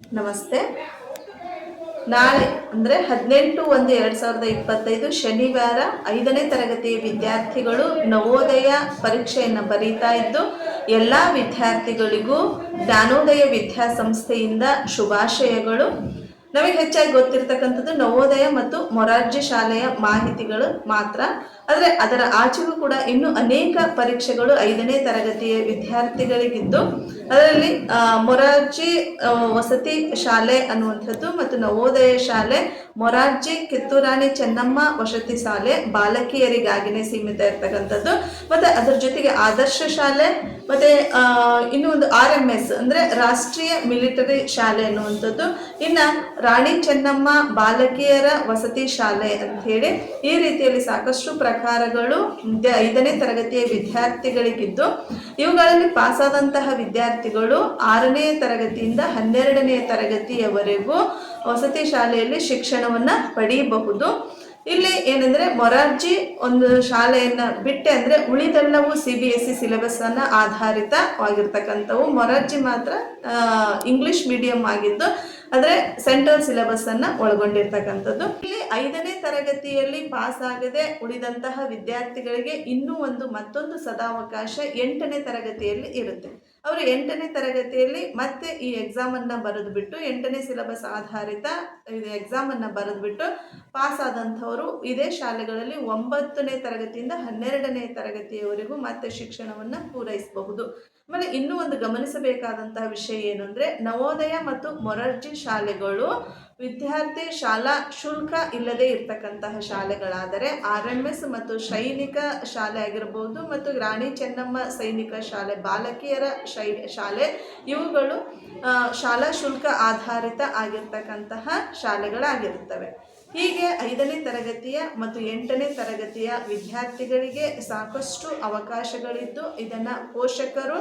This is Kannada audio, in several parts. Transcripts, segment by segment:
ನಮಸ್ತೆ. ನಾಳೆ ಅಂದರೆ ಹದಿನೆಂಟು ಒಂದು ಎರಡು ಸಾವಿರದ ಇಪ್ಪತ್ತೈದು ಶನಿವಾರ ಐದನೇ ತರಗತಿಯ ವಿದ್ಯಾರ್ಥಿಗಳು ನವೋದಯ ಪರೀಕ್ಷೆಯನ್ನು ಬರೀತಾ ಇದ್ದು, ಎಲ್ಲ ವಿದ್ಯಾರ್ಥಿಗಳಿಗೂ ಜ್ಞಾನೋದಯ ವಿದ್ಯಾಸಂಸ್ಥೆಯಿಂದ ಶುಭಾಶಯಗಳು. ನಮಗೆ ಹೆಚ್ಚಾಗಿ ಗೊತ್ತಿರ್ತಕ್ಕಂಥದ್ದು ನವೋದಯ ಮತ್ತು ಮೊರಾರ್ಜಿ ಶಾಲೆಯ ಮಾಹಿತಿಗಳು ಮಾತ್ರ. ಆದರೆ ಅದರ ಆಚೆಗೂ ಕೂಡ ಇನ್ನೂ ಅನೇಕ ಪರೀಕ್ಷೆಗಳು ಐದನೇ ತರಗತಿಯ ವಿದ್ಯಾರ್ಥಿಗಳಿಗಿದ್ದು, ಅದರಲ್ಲಿ ಮೊರಾರ್ಜಿ ವಸತಿ ಶಾಲೆ ಅನ್ನುವಂಥದ್ದು ಮತ್ತು ನವೋದಯ ಶಾಲೆ, ಮೊರಾರ್ಜಿ ಕಿತ್ತೂರಾಣಿ ಚೆನ್ನಮ್ಮ ವಸತಿ ಶಾಲೆ ಬಾಲಕಿಯರಿಗಾಗಿನೇ ಸೀಮಿತ ಇರ್ತಕ್ಕಂಥದ್ದು. ಮತ್ತೆ ಅದರ ಜೊತೆಗೆ ಆದರ್ಶ ಶಾಲೆ ಮತ್ತೆ ಇನ್ನು ಒಂದು ಆರ್ ಎಂ ಎಸ್, ಅಂದ್ರೆ ರಾಷ್ಟ್ರೀಯ ಮಿಲಿಟರಿ ಶಾಲೆ ಅನ್ನುವಂಥದ್ದು ಇನ್ನ ರಾಣಿ ಚೆನ್ನಮ್ಮ ಬಾಲಕಿಯರ ವಸತಿ ಶಾಲೆ ಅಂತ ಹೇಳಿ ಈ ರೀತಿಯಲ್ಲಿ ಸಾಕಷ್ಟು ಪ್ರಕಾರಗಳು ಐದನೇ ತರಗತಿಯ ವಿದ್ಯಾರ್ಥಿಗಳಿಗಿದ್ದು. ಇವುಗಳಲ್ಲಿ ಪಾಸಾದಂತಹ ವಿದ್ಯಾರ್ಥಿಗಳು ಆರನೇ ತರಗತಿಯಿಂದ ಹನ್ನೆರಡನೇ ತರಗತಿಯವರೆಗೂ ವಸತಿ ಶಾಲೆಯಲ್ಲಿ ಶಿಕ್ಷಣವನ್ನ ಪಡೆಯಬಹುದು ಇಲ್ಲಿ ಏನಂದ್ರೆ ಮೊರಾರ್ಜಿ ಒಂದು ಶಾಲೆಯನ್ನ ಬಿಟ್ಟೆ ಅಂದ್ರೆ ಉಳಿದೆಲ್ಲವೂ C B S C syllabus ಅನ್ನ ಆಧಾರಿತವಾಗಿರ್ತಕ್ಕಂಥವು. ಮೊರಾರ್ಜಿ ಮಾತ್ರ ಇಂಗ್ಲಿಷ್ ಮೀಡಿಯಂ ಆಗಿದ್ದು ಆದರೆ ಸೆಂಟ್ರಲ್ ಸಿಲೆಬಸ್ ಅನ್ನ ಒಳಗೊಂಡಿರ್ತಕ್ಕಂಥದ್ದು. ಇಲ್ಲಿ ಐದನೇ ತರಗತಿಯಲ್ಲಿ ಪಾಸ್ ಆಗದೆ ಉಳಿದಂತಹ ವಿದ್ಯಾರ್ಥಿಗಳಿಗೆ ಇನ್ನೂ ಒಂದು ಮತ್ತೊಂದು ಸದಾವಕಾಶ ಎಂಟನೇ ತರಗತಿಯಲ್ಲಿ ಇರುತ್ತೆ. ಅವರು ಎಂಟನೇ ತರಗತಿಯಲ್ಲಿ ಮತ್ತೆ ಈ ಎಕ್ಸಾಮನ್ನು ಬರೆದು ಬಿಟ್ಟು ಎಂಟನೇ ಸಿಲೆಬಸ್ ಆಧಾರಿತ ಎಕ್ಸಾಮನ್ನು ಬರೆದು ಬಿಟ್ಟು ಪಾಸ್ ಆದಂಥವರು ಇದೇ ಶಾಲೆಗಳಲ್ಲಿ ಒಂಬತ್ತನೇ ತರಗತಿಯಿಂದ ಹನ್ನೆರಡನೇ ತರಗತಿಯವರೆಗೂ ಮತ್ತೆ ಶಿಕ್ಷಣವನ್ನು ಪೂರೈಸಬಹುದು. ಆಮೇಲೆ ಇನ್ನೂ ಒಂದು ಗಮನಿಸಬೇಕಾದಂತಹ ವಿಷಯ ಏನು ನವೋದಯ ಮತ್ತು ಮೊರಾರ್ಜಿ ಶಾಲೆಗಳು ವಿದ್ಯಾರ್ಥಿ ಶಾಲಾ ಶುಲ್ಕ ಇಲ್ಲದೆ ಇರ್ತಕ್ಕಂತಹ ಶಾಲೆಗಳಾದರೆ ಆರ್ ಎಂ ಎಸ್ ಮತ್ತು ಸೈನಿಕ ಶಾಲೆ ಆಗಿರಬಹುದು ಮತ್ತು ರಾಣಿ ಚೆನ್ನಮ್ಮ ಸೈನಿಕ ಶಾಲೆ, ಬಾಲಕಿಯರ ಶೈ, ಶಾಲೆ ಇವುಗಳು ಶಾಲಾ ಶುಲ್ಕ ಆಧಾರಿತ ಆಗಿರ್ತಕ್ಕಂತಹ ಶಾಲೆಗಳಾಗಿರುತ್ತವೆ. ಹೀಗೆ ಐದನೇ ತರಗತಿಯ ಮತ್ತು ಎಂಟನೇ ತರಗತಿಯ ವಿದ್ಯಾರ್ಥಿಗಳಿಗೆ ಸಾಕಷ್ಟು ಅವಕಾಶಗಳಿದ್ದು ಇದನ್ನು ಪೋಷಕರು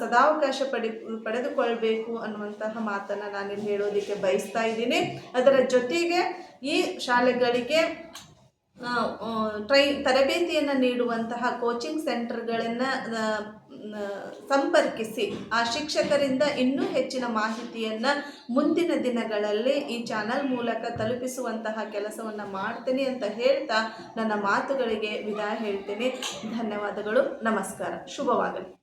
ಸದಾವಕಾಶ ಪಡಿ, ಪಡೆದುಕೊಳ್ಬೇಕು ಅನ್ನುವಂತಹ ಮಾತನ್ನು ನಾನಿಲ್ಲಿ ಹೇಳೋದಕ್ಕೆ ಬಯಸ್ತಾ ಇದ್ದೀನಿ. ಅದರ ಜೊತೆಗೆ ಈ ಶಾಲೆಗಳಿಗೆ ಟ್ರೈ, ತರಬೇತಿಯನ್ನು ನೀಡುವಂತಹ ಕೋಚಿಂಗ್ ಸೆಂಟರ್ಗಳನ್ನು ಸಂಪರ್ಕಿಸಿ. ಆ ಶಿಕ್ಷಕರಿಂದ ಇನ್ನೂ ಹೆಚ್ಚಿನ ಮಾಹಿತಿಯನ್ನು ಮುಂದಿನ ದಿನಗಳಲ್ಲಿ ಈ ಚಾನಲ್ ಮೂಲಕ ತಲುಪಿಸುವಂತಹ ಕೆಲಸವನ್ನು ಮಾಡ್ತೇನೆ ಅಂತ ಹೇಳ್ತಾ ನನ್ನ ಮಾತುಗಳಿಗೆ ವಿದಾಯ ಹೇಳ್ತೇನೆ. ಧನ್ಯವಾದಗಳು. ನಮಸ್ಕಾರ. ಶುಭವಾಗಲಿ.